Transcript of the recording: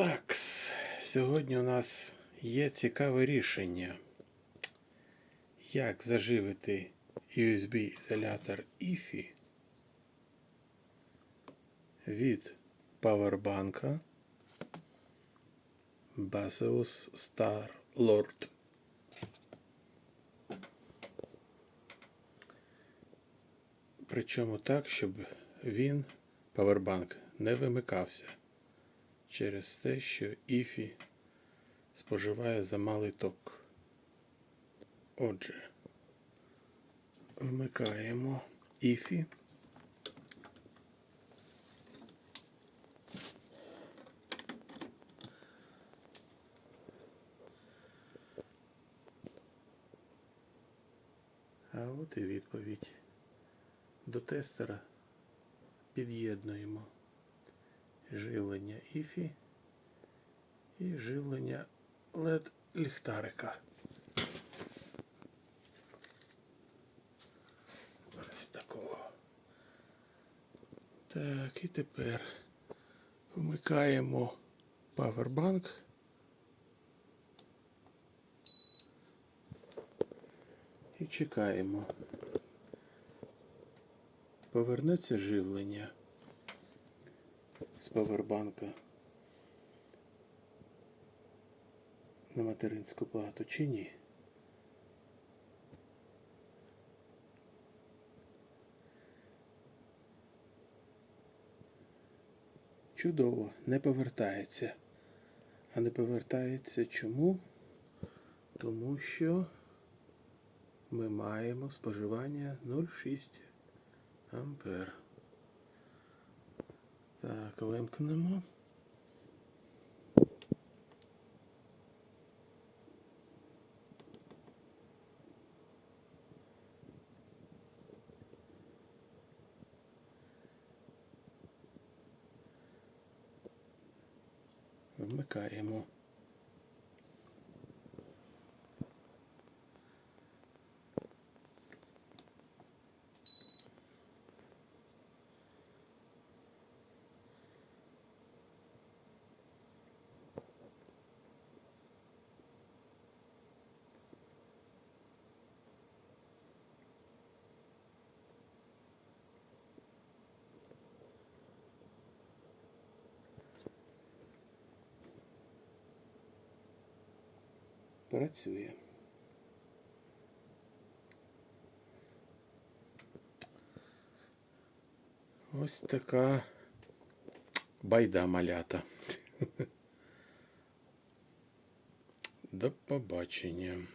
Так, сьогодні у нас є цікаве рішення. Як заживити USB-ізолятор IFI від павербанка Baseus Star Lord. Причому так, щоб він, павербанк, не вимикався через те, що іфі споживає замалий ток. Отже, вмикаємо іфі. А от і відповідь. До тестера під'єднуємо живлення іфі і живлення LED ліхтарика. Ось такого. Так, і тепер вмикаємо павербанк. І чекаємо. Повернеться живлення з павербанка на материнську плату чи ні? Чудово, не повертається. А не повертається чому? Тому що ми маємо споживання 0,6 ампер. Так, вимкнемо. Вмикаємо. Працює. Ось така байда малята. До побачення.